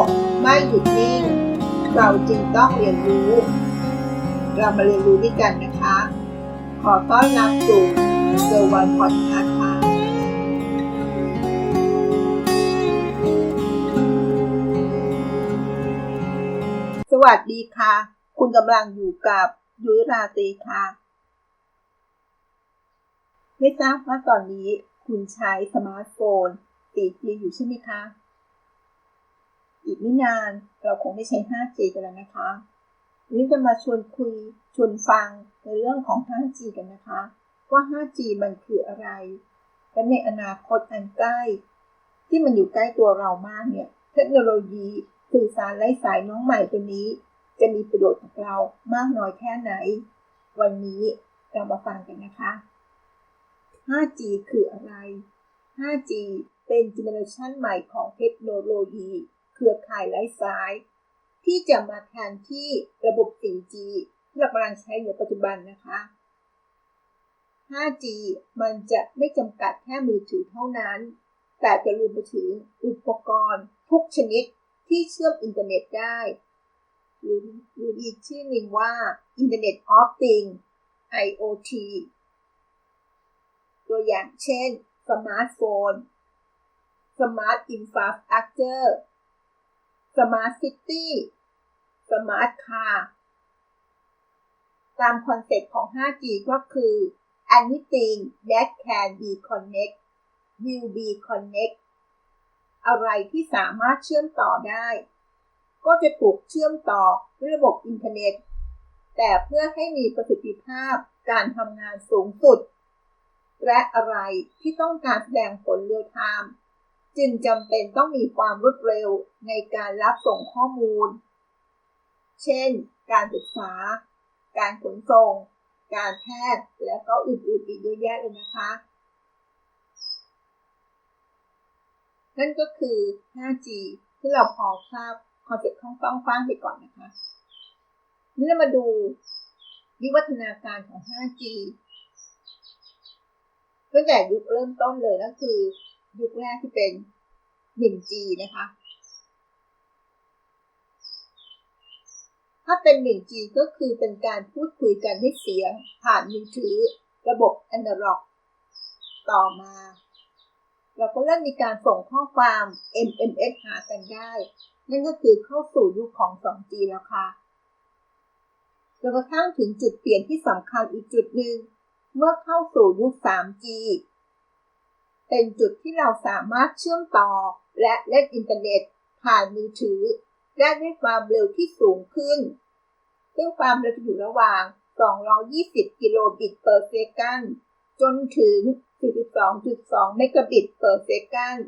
กไม่หยุดนิ่ง เราจึงต้องเรียนรู้ เรามาเรียนรู้ด้วยกันนะคะ ขอต้อนรับสู่เซอร์วันพอดคาส์ค่ะสวัสดีค่ะ คุณกำลังอยู่กับยุราตีค่ะไม่ทราบว่าตอนนี้คุณใช้สมาร์ทโฟน 4G อยู่ใช่ไหมคะ อีกไม่นานเราคงได้ใช้ 5G กันแล้วนะคะวันนี้จะมาชวนคุยชวนฟังในเรื่องของ 5G กันนะคะ ว่า 5G มันคืออะไร และในอนาคตอันใกล้ ที่มันอยู่ใกล้ตัวเรามากเนี่ย เทคโนโลยีสื่อสารไร้สายน้องใหม่ตัวนี้ จะมีประโยชน์กับเรามากน้อยแค่ไหน วันนี้เรามาฟังกันนะคะ 5G คืออะไร 5G เป็นเจเนอเรชันใหม่ของเทคโนโลยี รือข่ายไร้สาย ที่จะมาแทนที่ระบบ 4G ที่เรากำลังใช้อยู่ปัจจุบันนะคะ 5G มันจะไม่จำกัดแค่มือถือเท่านั้น แต่จะรวมไปถึงอุปกรณ์ ทุกชนิดที่เชื่อมอินเทอร์เน็ตได้ หรือหรืออีกชื่อหนึ่งว่า Internet of Things IoT ตัวอย่างเช่น สมาร์ทโฟน สมาร์ทอินฟราสตรักเจอร์ สมาร์ทซิตี้สมาร์ทคาร์ตามคอนเซ็ปต์ของ 5G ก็คือ anything that can be connect will be connect อะไรที่สามารถเชื่อมต่อได้ ก็จะถูกเชื่อมต่อระบบอินเทอร์เน็ต แต่เพื่อให้มีประสิทธิภาพการทำงานสูงสุด และอะไรที่ต้องการแสดงผลเรียลไทม์ จึงจำเป็นต้องมีความรวดเร็วในการรับส่งข้อมูล เช่น การศึกษา การขนส่ง การแพทย์ และก็อื่นๆอีกเยอะแยะเลยนะคะ นั่นก็คือ 5G ที่เราพอทราบคอนเซ็ปต์ของต้องฟังไปก่อนนะคะ นี่เรามาดูวิวัฒนาการของ 5G ตั้งแต่ยุคเริ่มต้นเลยก็คือ ยุคแรกที่เป็น 1G นะคะ ถ้าเป็น 1G ก็คือเป็นการพูดคุยกันด้วยเสียง ผ่านมือถือ ระบบแอนดร็อก ต่อมา เราก็เริ่มมีการส่งข้อความ MMS หากันได้ นั่นก็คือเข้าสู่ยุคของ 2G แล้วค่ะจนกระทั่งถึงจุดเปลี่ยนที่สำคัญอีกจุดหนึ่ง เมื่อเข้าสู่ยุค 3G เป็นจุดที่เราสามารถเชื่อมต่อ และเล่นอินเทอร์เน็ต ผ่านมือถือ ได้ด้วยความเร็วที่สูงขึ้น ซึ่งความเร็วอยู่ระหว่าง 220 กิโลบิต per second จนถึง 42.2 เมกะบิต per second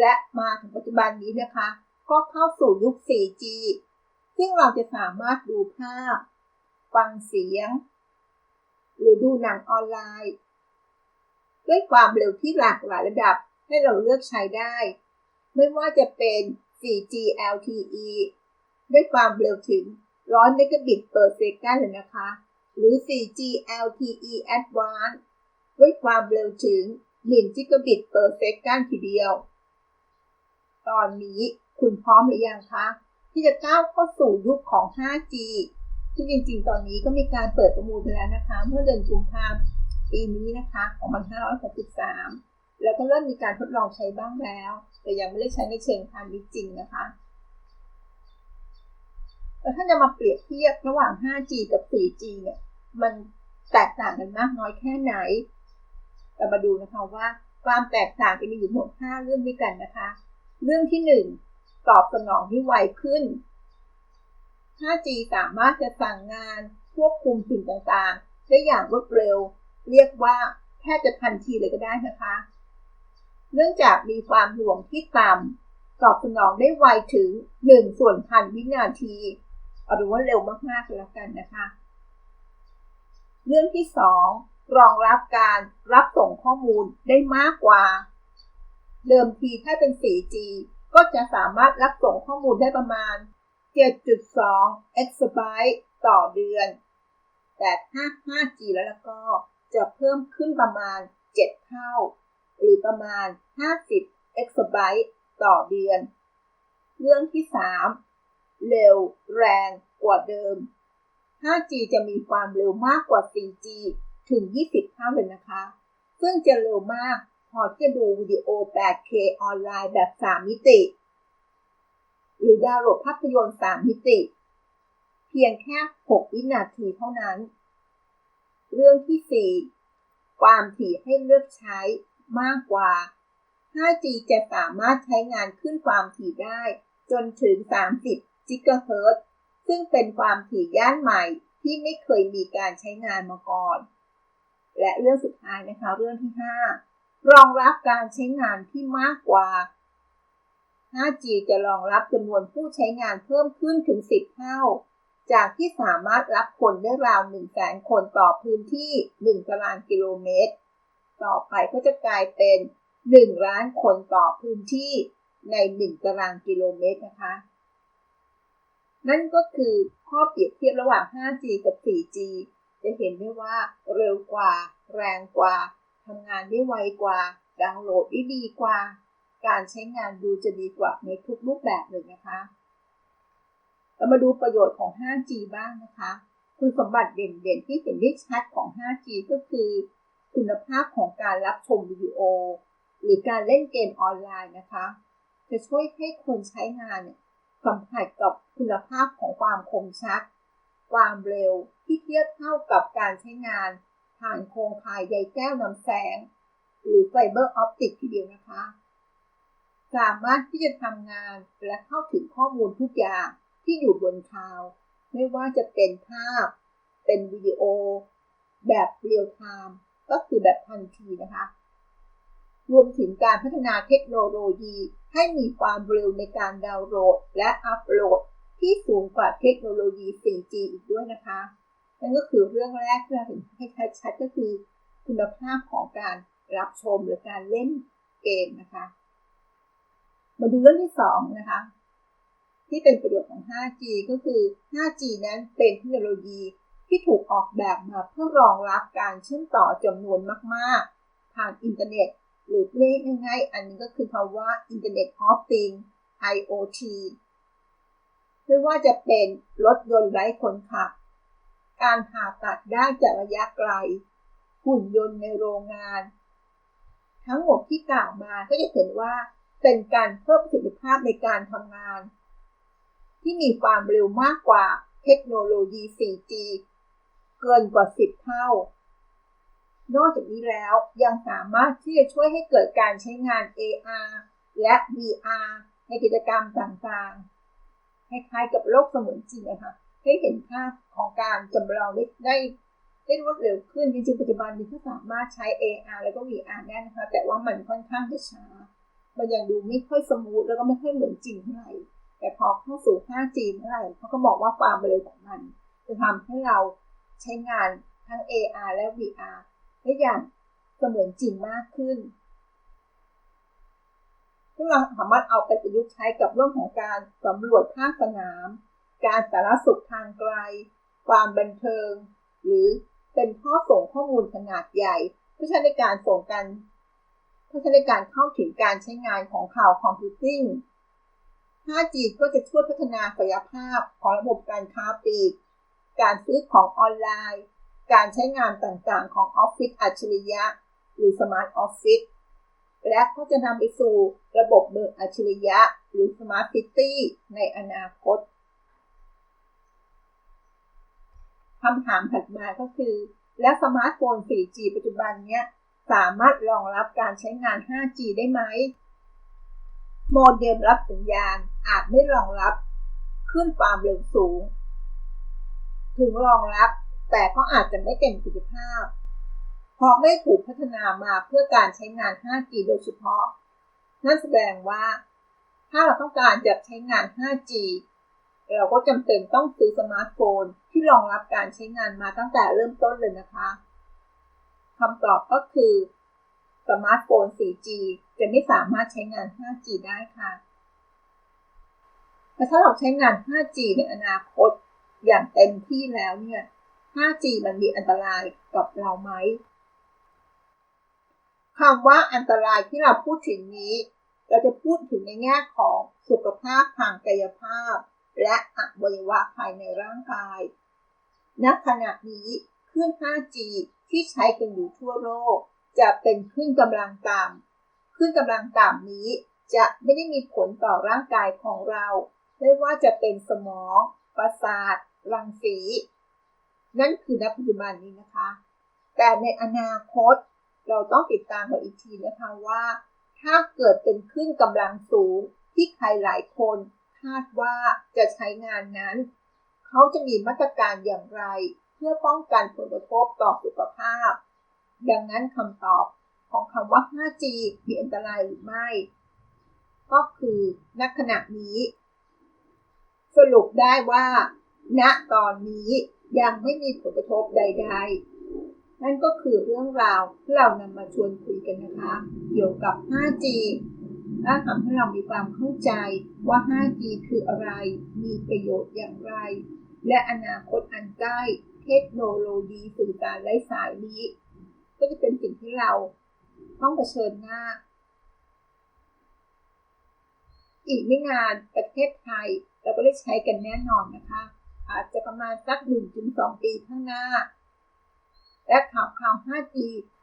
และมาถึงปัจจุบันนี้นะคะ ก็เข้าสู่ยุค 4G ซึ่งเราจะสามารถดูภาพ ฟังเสียง หรือดูหนังออนไลน์ ด้วยความเร็วที่หลากหลายระดับให้เราเลือกใช้ได้ ไม่ว่าจะเป็น 4G LTE ด้วยความเร็วถึง 100 เมกะบิต per second เลยนะคะ หรือ 4G LTE Advanced ด้วยความเร็วถึง 1 กิกะบิต per second ทีเดียว ตอนนี้คุณพร้อมหรือยังคะ ที่จะก้าวเข้าสู่ยุคของ 5G ซึ่งจริง ๆ ตอนนี้ก็มีการเปิดประมูลไปแล้วนะคะ เมื่อเดือนกุมภาพันธ์ปีนี้นะคะของ2563 แล้วก็เริ่มมีการทดลองใช้บ้างแล้ว แต่ยังไม่ได้ใช้ในเชิงพาณิชย์จริงนะคะแต่ถ้าจะมาเปรียบเทียบระหว่าง 5G กับ 4G เนี่ย มันแตกต่างกันมากน้อยแค่ไหน เรามาดูนะคะว่าความแตกต่างจะมีอยู่หมด 5 เรื่องด้วยกันนะคะ เรื่องที่ 1 ตอบสนองที่ไวขึ้น 5G สามารถจะสั่งงานควบคุมสิ่งต่างๆ ได้อย่างรวดเร็ว เรียกว่าแทบจะทันทีเลยก็ได้นะคะ เนื่องจากมีความหน่วงที่ต่ำตอบสนองได้ไวถึง 1 ส่วนพันวินาที เอาดูว่าเร็วมากๆแล้วกันนะคะ เรื่องที่ 2 รองรับการรับส่งข้อมูลได้มากกว่า เดิมทีถ้าเป็น 4G ก็จะสามารถรับส่งข้อมูลได้ประมาณ 7.2 exabyte ต่อเดือน แต่ถ้า 5G แล้วแล้วก็จะเพิ่มขึ้นประมาณ 7 เท่า หรือประมาณ 50 e x b y t e ต่อเดือน เรื่องที่ 3 เร็วแรงกว่าเดิม 5G จะมีความเร็วมากกว่า 4G ถึง 20 เท่าเลยนะคะ ซึ่งจะเร็วมากพอจะดูวิดีโอ 8K ออนไลน์แบบ 3 มิติ หรือดาวน์โหลดภาพยนตร์ 3 มิติ เพียงแค่ 6 วินาทีเท่านั้น เรื่องที่ 4 ความถี่ให้เลือกใช้มากกว่า 5G จะสามารถใช้งานขึ้นความถี่ได้ จนถึง 30 GHz ซึ่งเป็นความถี่ย่านใหม่ที่ไม่เคยมีการใช้งานมาก่อน และเรื่องสุดท้ายนะคะ เรื่องที่ 5 รองรับการใช้งานที่มากกว่า 5G จะรองรับจำนวนผู้ใช้งานเพิ่มขึ้นถึง 10 เท่า จากที่สามารถรับคนได้ราว1แสนคนต่อพื้นที่ 1 ตารางกิโลเมตร ต่อไปก็จะกลายเป็น 1 ล้านคนต่อพื้นที่ใน 1 ตารางกิโลเมตรนะคะ นั่นก็คือข้อเปรียบเทียบระหว่าง 5G กับ 4G จะเห็นได้ว่าเร็วกว่า แรงกว่าทำงานได้ไวกว่าดาวน์โหลดได้ดีกว่า การใช้งานดูจะดีกว่าในทุกรูปแบบเลยนะคะ เรามาดูประโยชน์ของ 5G บ้างนะคะ คุณสมบัติเด่นๆที่เห็นได้ชัดของ 5G ก็คือ คุณภาพของการรับชมวิดีโอ หรือการเล่นเกมออนไลน์นะคะ จะช่วยให้คนใช้งานเนี่ยสัมผัสกับคุณภาพของความคมชัด ความเร็วที่เทียบเท่ากับการใช้งานผ่านโครงข่ายใยแก้วนำแสง หรือไฟเบอร์ออปติกทีเดียวนะคะ สามารถที่จะทำงานและเข้าถึงข้อมูลทุกอย่างที่อยู่บนคลาวด์ไม่ว่าจะเป็นภาพ เป็นวิดีโอ แบบเรียลไทม์ก็คือแบบทันทีนะคะ รวมถึงการพัฒนาเทคโนโลยีให้มีความเร็วในการดาวน์โหลด และอัปโหลดที่สูงกว่าเทคโนโลยี 4G อีกด้วยนะคะ นั่นก็คือเรื่องแรกที่เราเห็นให้ชัดๆก็คือ คุณภาพของการรับชมหรือการเล่นเกมนะคะ มาดูเรื่องที่2นะคะ ที่เป็นประโยชน์ของ 5G ก็คือ 5G นั้นเป็นเทคโนโลยีที่ถูกออกแบบมาเพื่อรองรับการเชื่อมต่อจำนวนมาก ๆ ผ่านอินเทอร์เน็ต หรือเรียกง่ายๆอันนี้ก็คือคำว่า Internet of Things IoT ไม่ว่าจะเป็นรถยนต์ไร้คนขับ การผ่าตัดได้จากระยะไกล หุ่นยนต์ในโรงงาน ทั้งหมดที่กล่าวมาก็จะเห็นว่า เป็นการเพิ่มประสิทธิภาพในการทำงาน ที่มีความเร็วมากกว่าเทคโนโลยี 4G เกินกว่า 10 เท่า นอกจากนี้แล้วยังสามารถที่จะช่วยให้เกิดการใช้งาน AR และ VR ในกิจกรรมต่างๆ คล้ายๆกับโลกเสมือนจริงนะคะให้เห็นภาพของการจำลองได้ได้ได้รวดเร็วขึ้น จริงๆ ปัจจุบันนี้ก็สามารถใช้ AR แล้วก็ VR ได้นะคะ แต่ว่ามันค่อนข้างจะช้า มันยังดูไม่ค่อยสมูทแล้วก็ไม่ค่อยเหมือนจริงเท่าไหร่ แต่พอเข้าสู่ 5G เมื่อไหร่เขาก็บอกว่าความเร็วของมัน จะทำให้เราใช้งานทั้ง AR และ VR ได้อย่างเสมือนจริงมากขึ้นซึ่งเราสามารถเอาไปประยุกต์ใช้กับเรื่องของการสำรวจภาคสนาม การสารสุขทางไกล ความบันเทิง หรือเป็นท่อส่งข้อมูลขนาดใหญ่เพื่อใช้ในการส่งกันเพื่อใช้ในการเข้าถึงการใช้งานของข่าวคอมพิวติ้ง 5G ก็จะช่วยพัฒนาศักยภาพของระบบการค้าปลีก การซื้อของออนไลน์ การใช้งานต่างๆ ของออฟฟิศอัจฉริยะ หรือสมาร์ทออฟฟิศ และก็จะนำไปสู่ระบบเมืองอัจฉริยะ หรือสมาร์ทซิตี้ในอนาคตคำถามถัดมาก็คือ แล้วสมาร์ทโฟน 4G ปัจจุบันเนี้ย สามารถรองรับการใช้งาน 5G ได้ไหม โมเด็มรับสัญญาณอาจไม่รองรับขึ้นความเร็วสูง ถึงรองรับ แต่ก็อาจจะไม่เต็มประสิทธิภาพ เพราะไม่ถูกพัฒนามาเพื่อการใช้งาน 5G โดยเฉพาะ นั่นแสดงว่า ถ้าเราต้องการจะใช้งาน 5G เราก็จำเป็นต้องซื้อสมาร์ทโฟนที่รองรับการใช้งานมาตั้งแต่เริ่มต้นเลยนะคะ คำตอบก็คือสมาร์ทโฟน 4G จะไม่สามารถใช้งาน 5G ได้ค่ะแต่ถ้าเราใช้งาน 5G ในอนาคตอย่างเต็มที่แล้วเนี่ย 5G มันมีอันตรายกับเราไหมคำว่าอันตรายที่เราพูดถึงนี้ เราจะพูดถึงในแง่ของสุขภาพทางกายภาพ และอวัยวะภายในร่างกายณขณะนี้ คลื่น 5G ที่ใช้กันอยู่ทั่วโลก จะเป็นคลื่นกำลังต่ำคลื่นกำลังต่ำนี้จะไม่ได้มีผลต่อร่างกายของเรา ไม่ว่าจะเป็นสมอง ประสาท รังสี นั่นคือณปัจจุบันนี้นะคะ แต่ในอนาคตเราต้องติดตามกันอีกทีนะคะว่า ถ้าเกิดเป็นขึ้นกำลังสูงที่ใครหลายคนคาดว่าจะใช้งานนั้น เขาจะมีมาตรการอย่างไร พื่อป้องกันผลกระทบต่อสุขภาพ ดังนั้นคำตอบของคำว่า 5G มีอันตรายหรือไม่ ก็คือณขณะนี้ สรุปได้ว่า ณตอนนี้ยังไม่มีผลกระทบใด ๆ นั่นก็คือเรื่องราวที่เรานำมาชวนคุยกันนะคะ เกี่ยวกับ 5G และทำให้เรามีความเข้าใจว่า 5G คืออะไร มีประโยชน์อย่างไร และอนาคตอันใกล้ เทคโนโลยีสื่อสารไร้สายนี้ ก็จะเป็นสิ่งที่เราต้องเผชิญหน้า อีกไม่นานประเทศไทยเราก็ได้ใช้กันแน่นอนนะคะ อาจจะประมาณสัก1-2 ปีข้างหน้า และข่าวข่าว 5G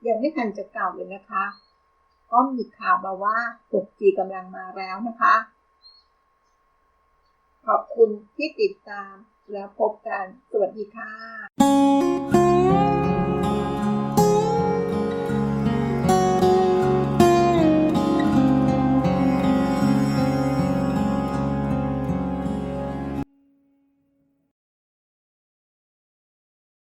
ยังไม่ทันจะเก่าเลยนะคะ ก็มีข่าวมาว่า 6G กำลังมาแล้วนะคะ ขอบคุณที่ติดตาม แล้วพบกัน สวัสดีค่ะ